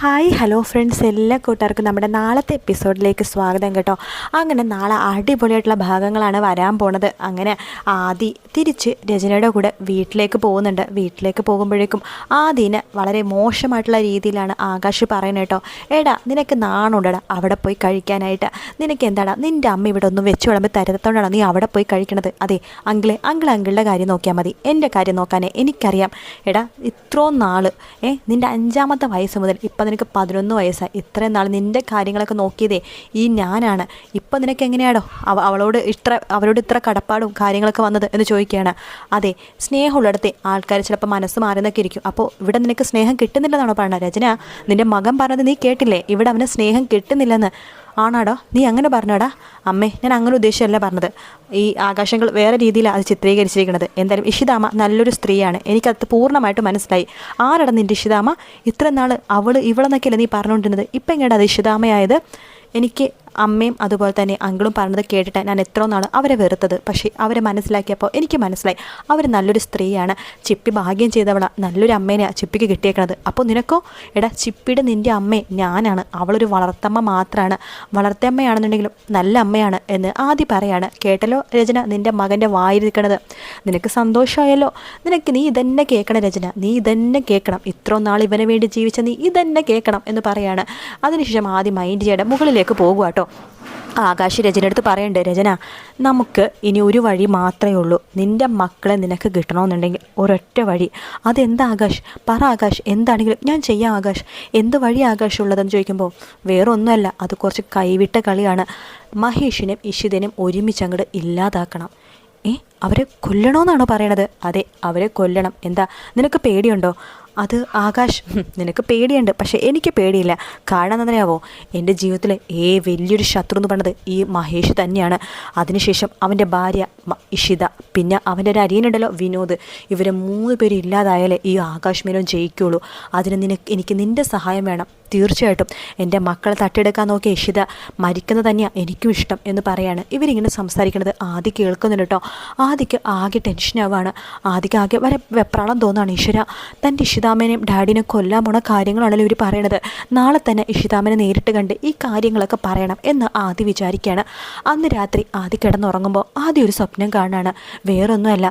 Hi hello friends. എല്ലാ കൂട്ടുകാർക്കും നമ്മുടെ നാളത്തെ എപ്പിസോഡിലേക്ക് സ്വാഗതം കേട്ടോ. അങ്ങനെ നാളെ അടിപൊളിയായിട്ടുള്ള ഭാഗങ്ങളാണ് വരാൻ പോണത്. അങ്ങനെ ആദി തിരിച്ച് രചനയുടെ കൂടെ വീട്ടിലേക്ക് പോകുന്നുണ്ട്. വീട്ടിലേക്ക് പോകുമ്പോഴേക്കും ആദിന് വളരെ മോശമായിട്ടുള്ള രീതിയിലാണ് ആകാശ് പറയുന്നത് കേട്ടോ. എടാ നിനക്ക് നാണുണ്ടടാ അവിടെ പോയി കഴിക്കാനായിട്ട്. നിനക്ക് എന്താടാ? നിന്റെ അമ്മ ഇവിടെ ഒന്നും വെച്ച് വിളമ്പി തരത്തോണ്ടാണ് നീ അവിടെ പോയി കഴിക്കണത്? അതെ അങ്കിളെ അങ്കിൾ അങ്കിളുടെ കാര്യം നോക്കിയാൽ മതി. എന്റെ കാര്യം നോക്കാനേ എനിക്കറിയാം. എടാ ഇത്രയും നാൾ ഏ നിന്റെ അഞ്ചാമത്തെ വയസ്സ് മുതൽ ഇപ്പം നിനക്ക് പതിനൊന്ന് വയസ്സായി. ഇത്രയും നാൾ നിന്റെ കാര്യങ്ങളൊക്കെ നോക്കിയതേ ഈ ഞാനാണ്. ഇപ്പം നിനക്ക് എങ്ങനെയാണോ അവ അവളോട് ഇത്ര അവരോട് ഇത്ര കടപ്പാടും കാര്യങ്ങളൊക്കെ വന്നത് എന്ന് ചോദിക്കുകയാണ്. അതെ സ്നേഹമുള്ളിടത്തെ ആൾക്കാർ ചിലപ്പോൾ മനസ്സ് മാറുന്നൊക്കെ ഇരിക്കും. അപ്പോൾ ഇവിടെ നിനക്ക് സ്നേഹം കിട്ടുന്നില്ലെന്നാണോ പറയുന്നത് രചന നിന്റെ മകൻ പറഞ്ഞത് നീ കേട്ടില്ലേ? ഇവിടെ അവന് സ്നേഹം കിട്ടുന്നില്ലെന്ന്. ആണാടോ? നീ അങ്ങനെ പറഞ്ഞോടാ? അമ്മേ ഞാൻ അങ്ങനെ ഉദ്ദേശമല്ല പറഞ്ഞത്. ഈ ആകാശങ്ങൾ വേറെ രീതിയിലാണ് അത് ചിത്രീകരിച്ചിരിക്കുന്നത് എന്തായാലും ഇഷിതാമ നല്ലൊരു സ്ത്രീയാണ്. എനിക്കത് പൂർണമായിട്ട് മനസ്സിലായി. ആരടാ നിന്റെ ഇഷിതാമ? ഇത്ര നാൾ അവൾ ഇവളെന്നൊക്കെയല്ലേ നീ പറഞ്ഞുകൊണ്ടിരുന്നത് ഇപ്പം എങ്ങനെയാണ് അത് ഇഷിതാമയായത്? എനിക്ക് അമ്മയും അതുപോലെ തന്നെ അങ്കിളും പറഞ്ഞത് കേട്ടിട്ട് ഞാൻ എത്ര നാൾ അവരെ വെറുത്തത്. പക്ഷേ അവരെ മനസ്സിലാക്കിയപ്പോൾ എനിക്ക് മനസ്സിലായി. അവർ നല്ലൊരു സ്ത്രീയാണ്. ചിപ്പി ഭാഗ്യം ചെയ്തവളാണ് നല്ലൊരു അമ്മേനെയാണ് ചിപ്പിക്ക് കിട്ടിയേക്കണത്. അപ്പോൾ നിനക്കോ? എടാ ചിപ്പിയുടെ നിന്റെ അമ്മേ ഞാനാണ്. അവളൊരു വളർത്തമ്മ മാത്രമാണ് വളർത്തമ്മയാണെന്നുണ്ടെങ്കിലും നല്ല അമ്മയാണ് എന്ന് ആദ്യം പറയാണ്. കേട്ടല്ലോ രചന? നിന്റെ മകന്റെ വായിരിക്കണത്. നിനക്ക് സന്തോഷമായല്ലോ. നിനക്ക് നീ ഇതന്നെ കേൾക്കണം രചന. നീ ഇതന്നെ കേൾക്കണം. ഇത്രയും നാൾ ഇവന് വേണ്ടി ജീവിച്ച നീ ഇതന്നെ കേൾക്കണം എന്ന് പറയാണ്. അതിനുശേഷം ആദ്യം മൈൻഡ് ചെയ്യേണ്ട മുകളിലേക്ക് പോകുക കേട്ടോ ആകാശ് രചനയെടുത്ത് പറയണ്ടേ രചന നമുക്ക് ഇനി ഒരു വഴി മാത്രമേ ഉള്ളൂ. നിന്റെ മക്കളെ നിനക്ക് കിട്ടണമെന്നുണ്ടെങ്കിൽ ഒരൊറ്റ വഴി. അതെന്താ ആകാശ്? പറ ആകാശ് എന്താണെങ്കിലും ഞാൻ ചെയ്യാം ആകാശ്. എന്ത് വഴി ആകാശ് ഉള്ളതെന്ന് ചോദിക്കുമ്പോൾ വേറൊന്നുമല്ല. അത് കുറച്ച് കൈവിട്ട കളിയാണ്. മഹേഷിനും ഇഷിതനും ഒരുമിച്ച് അങ്ങോട്ട് ഇല്ലാതാക്കണം. ഏ അവരെ കൊല്ലണമെന്നാണോ പറയണത്? അതെ അവരെ കൊല്ലണം. എന്താ നിനക്ക് പേടിയുണ്ടോ? അത് ആകാശ് നിനക്ക് പേടിയുണ്ട് പക്ഷേ എനിക്ക് പേടിയില്ല. കാരണം എന്താണെന്നറിയാവോ? എന്റെ ജീവിതത്തിലെ ഏ വലിയൊരു ശത്രു എന്ന് പറഞ്ഞത് ഈ മഹേഷ് തന്നെയാണ്. അതിനുശേഷം അവന്റെ ഭാര്യ ഇഷിത പിന്നെ അവന്റെ ഒരു അരിയനുണ്ടല്ലോ വിനോദ്. ഇവരെ മൂന്ന് പേര് ഇല്ലാതായാലേ ഈ ആകാശ് മേനോൻ ജയിക്കുള്ളൂ. അതിന് നിനക്ക് എനിക്ക് നിന്റെ സഹായം വേണം. തീർച്ചയായിട്ടും. എന്റെ മക്കളെ തട്ടിയെടുക്കാൻ നോക്കിയ ഇഷിത മരിക്കുന്നത് തന്നെയാണ് എനിക്കും ഇഷ്ടം എന്ന് പറയാണ്. ഇവരിങ്ങനെ സംസാരിക്കുന്നത് ആദ്യം കേൾക്കുന്നുണ്ട് കേട്ടോ. ആദ്യക്ക് ആകെ ടെൻഷനാവാണ് ആദ്യക്ക് ആകെ വരെ വെപ്രാളം തോന്നുകയാണ് ഈശ്വര. തന്റെ ഇഷിതാമനെയും ഡാഡിനെ കൊല്ലാൻ പോണ കാര്യങ്ങളാണല്ലോ ഇവർ പറയണത്. നാളെ തന്നെ ഇഷിതാമനെ നേരിട്ട് കണ്ട് ഈ കാര്യങ്ങളൊക്കെ പറയണം എന്ന് ആദ്യം വിചാരിക്കുകയാണ് അന്ന് രാത്രി ആദ്യം കിടന്നുറങ്ങുമ്പോൾ ആദ്യം ഒരു സ്വപ്നം കാണാണ്. വേറൊന്നുമല്ല.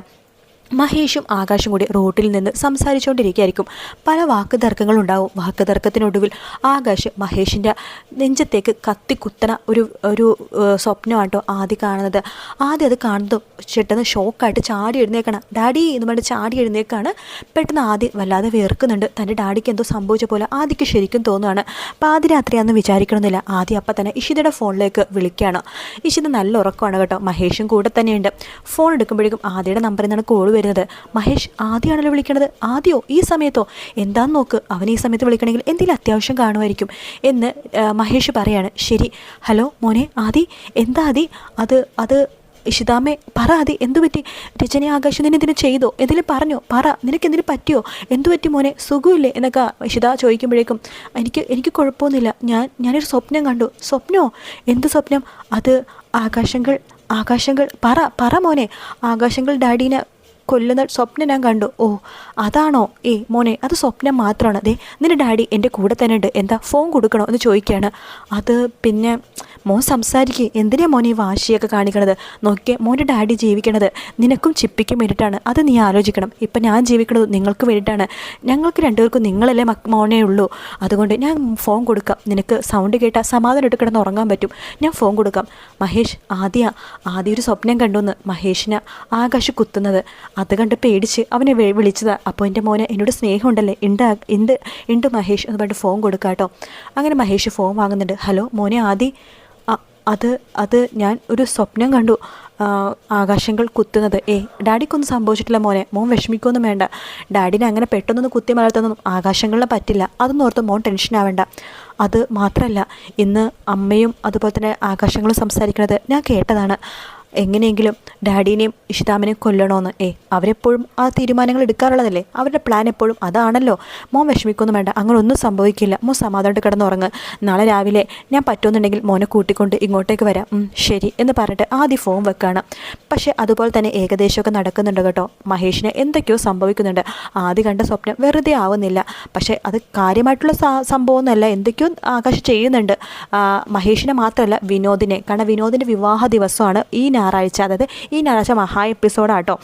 മഹേഷും ആകാശും കൂടി റോട്ടിൽ നിന്ന് സംസാരിച്ചുകൊണ്ടിരിക്കുകയായിരിക്കും. പല വാക്ക് തർക്കങ്ങളുണ്ടാവും വാക്ക് തർക്കത്തിനൊടുവിൽ ആകാശ് മഹേഷിന്റെ നെഞ്ചത്തേക്ക് കത്തി കുത്തണ ഒരു ഒരു സ്വപ്നമാട്ടോ ആദ്യം കാണുന്നത്. ആദ്യം അത് കാണുന്നതും ചെട്ടെന്ന് ഷോക്കായിട്ട് ചാടി എഴുന്നേക്കണം. ഡാഡി എന്ന് പറഞ്ഞിട്ട് ചാടി എഴുന്നേക്കാണ്. പെട്ടെന്ന് ആദ്യം വല്ലാതെ വേർക്കുന്നുണ്ട്. തന്റെ ഡാഡിക്ക് എന്തോ സംഭവിച്ച പോലെ ആദ്യക്ക് ശരിക്കും തോന്നുകയാണ് പാതിരാത്രിയാണെന്ന് വിചാരിക്കണമെന്നില്ല ആദ്യം അപ്പം തന്നെ ഇഷിതയുടെ ഫോണിലേക്ക് വിളിക്കുകയാണ്. ഇഷിത നല്ല ഉറക്കമാണ് കേട്ടോ. മഹേഷും കൂടെ തന്നെയുണ്ട്. ഫോൺ എടുക്കുമ്പോഴേക്കും ആദ്യയുടെ നമ്പറിൽ നിന്നാണ് കോൾ വരുന്നത്. മഹേഷ് ആദ്യമാണല്ലോ വിളിക്കണത്. ആദ്യമോ ഈ സമയത്തോ? എന്താന്ന് നോക്ക്. അവൻ ഈ സമയത്ത് വിളിക്കണമെങ്കിൽ എന്തെങ്കിലും അത്യാവശ്യം കാണുമായിരിക്കും. എന്ന് മഹേഷ് പറയാണ്. ശരി. ഹലോ മോനെ ആദി? എന്താ ആദി? അത് അത് ഇഷിതാമെ പറ ആദി. എന്തു പറ്റി? രചന ആകാശം നിന്നെ ഇതിന് ചെയ്തോ? എന്തെങ്കിലും പറഞ്ഞോ? പറ. നിനക്ക് പറ്റിയോ? എന്തു പറ്റി മോനെ? സുഖമില്ലേ? എന്നൊക്കെ ഇഷിത ചോദിക്കുമ്പോഴേക്കും എനിക്ക് എനിക്ക് കുഴപ്പമൊന്നുമില്ല. ഞാൻ ഞാനൊരു സ്വപ്നം കണ്ടു. സ്വപ്നമോ എന്ത് സ്വപ്നം? അത് ആകാശങ്ങൾ ആകാശങ്ങൾ. പറ പറ മോനെ. ആകാശങ്ങൾ ഡാഡീനെ കൊല്ലുന്ന സ്വപ്നം ഞാൻ കണ്ടു. ഓ അതാണോ? ഏ മോനെ അത് സ്വപ്നം മാത്രമാണ് അതെ നിന്റെ ഡാഡി എന്റെ കൂടെ തന്നെ ഉണ്ട്. എന്താ ഫോൺ കൊടുക്കണോ എന്ന് ചോദിക്കുകയാണ് അത് പിന്നെ മോൻ സംസാരിക്കുക എന്തിനാ മോനെ വാശിയൊക്കെ കാണിക്കണത്? നോക്കിയ മോന്റെ ഡാഡി ജീവിക്കണത് നിനക്കും ചിപ്പിക്കും വേണ്ടിയിട്ടാണ്. അത് നീ ആലോചിക്കണം. ഇപ്പം ഞാൻ ജീവിക്കണത് നിങ്ങൾക്ക് വേണ്ടിയിട്ടാണ്. ഞങ്ങൾക്ക് രണ്ടുപേർക്കും നിങ്ങളല്ലേ മോനെ ഉള്ളൂ. അതുകൊണ്ട് ഞാൻ ഫോൺ കൊടുക്കാം. നിനക്ക് സൗണ്ട് കേട്ടാൽ സമാധാനം എടുത്ത് കിടന്ന് ഉറങ്ങാൻ പറ്റും. ഞാൻ ഫോൺ കൊടുക്കാം. മഹേഷ് ആദ്യ ആദ്യ ഒരു സ്വപ്നം കണ്ടുവന്ന് മഹേഷിന് ആകാശ് കുത്തുന്നത്. അത് കണ്ട് പേടിച്ച് അവനെ വിളിച്ചതാണ് വിളിച്ചതാ. അപ്പോൾ എന്റെ മോനെ എന്നോട് സ്നേഹമുണ്ടല്ലേ? ഉണ്ട് ഉണ്ട് ഉണ്ട് മഹേഷ് എന്ന് പറഞ്ഞിട്ട് ഫോൺ കൊടുക്കാട്ടോ. അങ്ങനെ മഹേഷ് ഫോൺ വാങ്ങുന്നുണ്ട്. ഹലോ മോനെ ആദി. അത് അത് ഞാൻ ഒരു സ്വപ്നം കണ്ടു. ആകാശങ്ങൾ കുത്തുന്നത്. ഏ ഡാഡിക്കൊന്നും സംഭവിച്ചിട്ടില്ല മോനെ. മോൻ വിഷമിക്കൊന്നും വേണ്ട. ഡാഡിനെ അങ്ങനെ പെട്ടെന്നൊന്നും കുത്തി മലർത്തുന്നൊന്നും ആകാശങ്ങളിലും പറ്റില്ല. അതൊന്നും ഓർത്ത് മോൻ ടെൻഷൻ ആവേണ്ട. അത് മാത്രമല്ല ഇന്ന് അമ്മയും അതുപോലെ തന്നെ ആകാശങ്ങളും സംസാരിക്കുന്നത് ഞാൻ കേട്ടതാണ്. എങ്ങനെയെങ്കിലും ഡാഡീനെയും ഇഷിതാമിനെയും കൊല്ലണമെന്ന് ഏ അവരെപ്പോഴും ആ തീരുമാനങ്ങൾ എടുക്കാറുള്ളതല്ലേ? അവരുടെ പ്ലാൻ എപ്പോഴും അതാണല്ലോ. മോൻ വിഷമിക്കൊന്നും വേണ്ട. അങ്ങനൊന്നും സംഭവിക്കില്ല. മോൻ സമാധാനമായിട്ട് കിടന്നുറങ്ങ്. നാളെ രാവിലെ ഞാൻ പറ്റുമെന്നുണ്ടെങ്കിൽ മോനെ കൂട്ടിക്കൊണ്ട് ഇങ്ങോട്ടേക്ക് വരാം. ശരി എന്ന് പറഞ്ഞിട്ട് ആദ്യം ഫോം വെക്കാണ്. പക്ഷേ അതുപോലെ തന്നെ ഏകദേശമൊക്കെ നടക്കുന്നുണ്ട് കേട്ടോ. മഹേഷിനെ എന്തൊക്കെയോ സംഭവിക്കുന്നുണ്ട്. ആദ്യം കണ്ട സ്വപ്നം വെറുതെ ആവുന്നില്ല. പക്ഷേ അത് കാര്യമായിട്ടുള്ള സംഭവമൊന്നുമല്ല. എന്തൊക്കെയോ ആകാശം ചെയ്യുന്നുണ്ട്. മഹേഷിനെ മാത്രമല്ല വിനോദിനെ. കാരണം വിനോദിന്റെ വിവാഹ ദിവസമാണ് ഈ ഞായറാഴ്ച അതായത് ഈ ഞായറാഴ്ച മഹാ എപ്പിസോഡാട്ടോ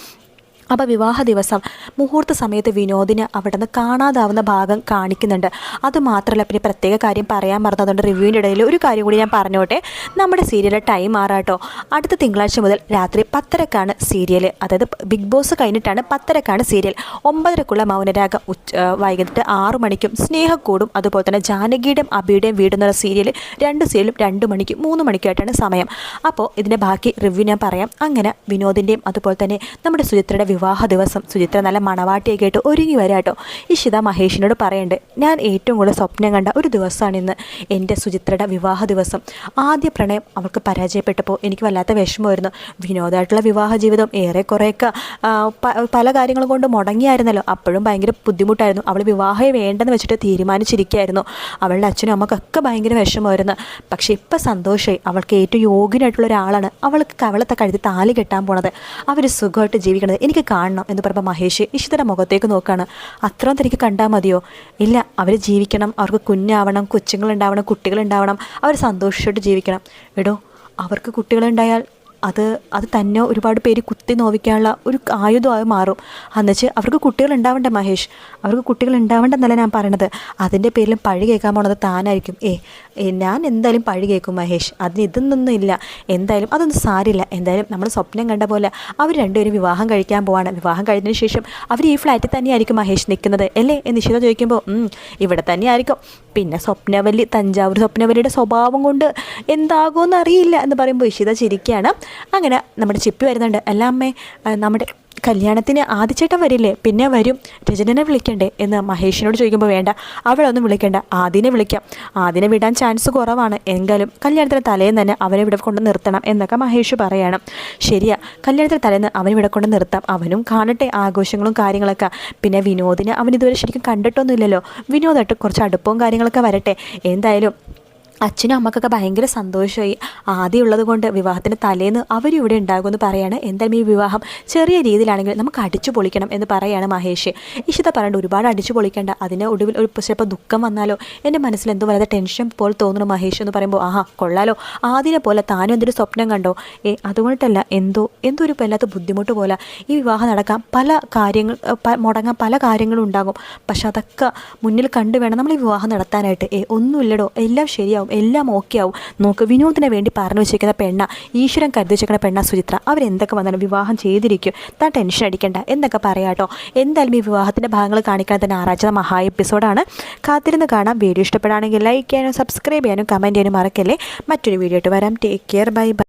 അപ്പോൾ വിവാഹ ദിവസം മുഹൂർത്ത സമയത്ത് വിനോദിന് അവിടെ നിന്ന് കാണാതാവുന്ന ഭാഗം കാണിക്കുന്നുണ്ട്. അത് മാത്രമല്ല പിന്നെ പ്രത്യേക കാര്യം പറയാൻ മറന്നതുകൊണ്ട് റിവ്യൂവിന്റെ ഇടയിൽ ഒരു കാര്യം കൂടി ഞാൻ പറഞ്ഞോട്ടെ. നമ്മുടെ സീരിയലിലെ ടൈം മാറാട്ടോ അടുത്ത തിങ്കളാഴ്ച മുതൽ രാത്രി പത്തരക്കാണ് സീരിയൽ അതായത് ബിഗ് ബോസ് കഴിഞ്ഞിട്ടാണ് പത്തരക്കാണ് സീരിയൽ. ഒമ്പതരക്കുള്ള മൗനരാഗം ഉച്ച വൈകിട്ട് ആറു മണിക്കും സ്നേഹക്കൂടും അതുപോലെ തന്നെ ജാനകിയുടെയും അബിയുടെയും വീട് എന്നുള്ള സീരിയൽ രണ്ട് സീരിയലും രണ്ട് മണിക്കും മൂന്ന് മണിക്കുമായിട്ടാണ് സമയം. അപ്പോൾ ഇതിന്റെ ബാക്കി റിവ്യൂ ഞാൻ പറയാം. അങ്ങനെ വിനോദിന്റെയും അതുപോലെ തന്നെ നമ്മുടെ സുചിത്രയുടെ വിവാഹ ദിവസം സുചിത്ര നല്ല മണവാട്ടിയെ കേട്ട് ഒരുങ്ങി വരാട്ടോ ഇഷിത മഹേഷിനോട് പറയണ്ട് ഞാൻ ഏറ്റവും കൂടുതൽ സ്വപ്നം കണ്ട ഒരു ദിവസമാണ് ഇന്ന്. എന്റെ സുചിത്രയുടെ വിവാഹ ദിവസം. ആദ്യ പ്രണയം അവൾക്ക് പരാജയപ്പെട്ടപ്പോൾ എനിക്ക് വല്ലാത്ത വിഷമമായിരുന്നു. വിനോദമായിട്ടുള്ള വിവാഹ ജീവിതം ഏറെക്കുറെയൊക്കെ പല കാര്യങ്ങളും കൊണ്ട് മുടങ്ങിയായിരുന്നല്ലോ. അപ്പോഴും ഭയങ്കര ബുദ്ധിമുട്ടായിരുന്നു. അവൾ വിവാഹമേ വേണ്ടെന്ന് വെച്ചിട്ട് തീരുമാനിച്ചിരിക്കുകയായിരുന്നു. അവളുടെ അച്ഛനും അമ്മക്കൊക്കെ ഭയങ്കര വിഷമമായിരുന്നു. പക്ഷേ ഇപ്പം സന്തോഷമായി അവൾക്ക് ഏറ്റവും യോഗ്യനായിട്ടുള്ള ഒരാളാണ്. അവൾക്ക് കവളത്തെ കഴുതി താലി കെട്ടാൻ പോണത്. അവർ സുഖമായിട്ട് ജീവിക്കണത് എനിക്ക് കാണണം എന്ന് പറയുമ്പോൾ മഹേഷ് ഇഷിതയുടെ മുഖത്തേക്ക് നോക്കുകയാണ് അത്രയും തനിക്ക് കണ്ടാൽ മതിയോ? ഇല്ല അവർ ജീവിക്കണം. അവർക്ക് കുഞ്ഞാവണം കൊച്ചുങ്ങളുണ്ടാവണം കുട്ടികളുണ്ടാവണം. അവർ സന്തോഷിച്ചിട്ട് ജീവിക്കണം. എടോ അവർക്ക് കുട്ടികളുണ്ടായാൽ അത് അത് തന്നെ ഒരുപാട് പേര് കുത്തി നോവിക്കാനുള്ള ഒരു ആയുധമായി മാറും. എന്നുവെച്ച് അവർക്ക് കുട്ടികൾ ഉണ്ടാവണ്ടേ മഹേഷ്? അവർക്ക് കുട്ടികൾ ഉണ്ടാവണ്ടെന്നല്ല ഞാൻ പറയണത്. അതിന്റെ പേരിലും പഴി കേൾക്കാൻ പോണത് താനായിരിക്കും. ഏ ഞാൻ എന്തായാലും പഴി കേൾക്കും മഹേഷ്. അതിന് ഇതൊന്നും ഇല്ല. എന്തായാലും അതൊന്നും സാരില്ല. എന്തായാലും നമ്മൾ സ്വപ്നം കണ്ട പോലെ അവർ രണ്ടുപേരും വിവാഹം കഴിക്കാൻ പോവാണ്. വിവാഹം കഴിഞ്ഞതിന് ശേഷം അവർ ഈ ഫ്ലാറ്റിൽ തന്നെയായിരിക്കും മഹേഷ് നിൽക്കുന്നത്. അല്ലേ? എന്ന് നിഷിത ചോദിക്കുമ്പോൾ ഇവിടെ തന്നെയായിരിക്കും. പിന്നെ സ്വപ്നവല്ലി തഞ്ചാവൂർ സ്വപ്നവല്ലിയുടെ സ്വഭാവം കൊണ്ട് എന്താകുമെന്ന് അറിയില്ല എന്ന് പറയുമ്പോൾ ഇഷിത ചിരിക്കുകയാണ് അങ്ങനെ നമ്മുടെ ചിപ്പി വരുന്നുണ്ട്. അല്ല അമ്മേ നമ്മുടെ കല്യാണത്തിന് ആദിച്ചേട്ടൻ വരില്ലേ? പിന്നെ വരും. രജനനെ വിളിക്കണ്ടേ? എന്ന് മഹേഷിനോട് ചോദിക്കുമ്പോൾ വേണ്ട. അവളൊന്നും വിളിക്കണ്ട. ആദിനെ വിളിക്കാം. ആദിനെ വിടാൻ ചാൻസ് കുറവാണ്. എങ്കിലും കല്യാണത്തിന് തലേന്ന് തന്നെ അവനെ ഇവിടെ കൊണ്ട് നിർത്തണം എന്നൊക്കെ മഹേഷ് പറയണം. ശരിയാ. കല്യാണത്തിന് തലേന്ന് അവനെ ഇവിടെ കൊണ്ട് നിർത്താം. അവനും കാണട്ടെ ആഘോഷങ്ങളും കാര്യങ്ങളൊക്കെ. പിന്നെ വിനോദിനെ അവൻ ഇതുവരെ ശരിക്കും കണ്ടിട്ടൊന്നുമില്ലല്ലോ. വിനോദമായിട്ട് കുറച്ച് അടുപ്പവും കാര്യങ്ങളൊക്കെ വരട്ടെ. എന്തായാലും അച്ഛനും അമ്മക്കൊക്കെ ഭയങ്കര സന്തോഷമായി. ആദ്യം ഉള്ളത് കൊണ്ട് വിവാഹത്തിന് തലേന്ന് അവരും ഇവിടെ ഉണ്ടാകുമെന്ന് പറയാണ്. എന്തായാലും ഈ വിവാഹം ചെറിയ രീതിയിലാണെങ്കിൽ നമുക്ക് അടിച്ചു പൊളിക്കണം എന്ന് പറയാണ് മഹേഷ്. ഇഷിത പറയേണ്ട ഒരുപാട് അടിച്ചു പൊളിക്കേണ്ട. അതിന് ഒടുവിൽ ഒരു ചിലപ്പോൾ ദുഃഖം വന്നാലോ? എന്റെ മനസ്സിൽ എന്തോ വല്ലാതെ ടെൻഷൻ പോലെ തോന്നുന്നു മഹേഷ് എന്ന് പറയുമ്പോൾ ആഹാ കൊള്ളാലോ. ആദ്യനെ പോലെ താനും എന്തൊരു സ്വപ്നം കണ്ടോ? ഏ അതുകൊണ്ടല്ല എന്തോ എന്തോ ഒരു വല്ലാത്ത ബുദ്ധിമുട്ട് പോലെ ഈ വിവാഹം നടക്കാൻ പല കാര്യങ്ങൾ മുടങ്ങാൻ പല കാര്യങ്ങളും ഉണ്ടാകും പക്ഷെ അതൊക്കെ മുന്നിൽ കണ്ടു വേണം നമ്മൾ ഈ വിവാഹം നടത്താനായിട്ട്. ഏ ഒന്നുമില്ലടോ. എല്ലാം ശരിയാവും. എല്ലാം ഓക്കെ ആവും. നോക്ക് വിനോദിനെ വേണ്ടി പറഞ്ഞു വെച്ചിരിക്കുന്ന പെണ്ണ ഈശ്വരൻ കരുതി വെച്ചിരിക്കുന്ന പെണ്ണ സുചിത്ര അവരെന്തൊക്കെ വന്നാലും വിവാഹം ചെയ്തിരിക്കും. താൻ ടെൻഷൻ അടിക്കേണ്ട എന്നൊക്കെ പറയാട്ടോ എന്തായാലും ഈ വിവാഹത്തിന്റെ ഭാഗങ്ങൾ കാണിക്കാൻ തന്നെ ആറാച്ച മഹാ എപ്പിസോഡാണ് കാത്തിരുന്ന് കാണാം. വീഡിയോ ഇഷ്ടപ്പെടുകയാണെങ്കിൽ ലൈക്ക് ചെയ്യാനും സബ്സ്ക്രൈബ് ചെയ്യാനും കമന്റ് ചെയ്യാനും മറക്കല്ലേ. മറ്റൊരു വീഡിയോ ആയിട്ട് വരാം. Take care bye bye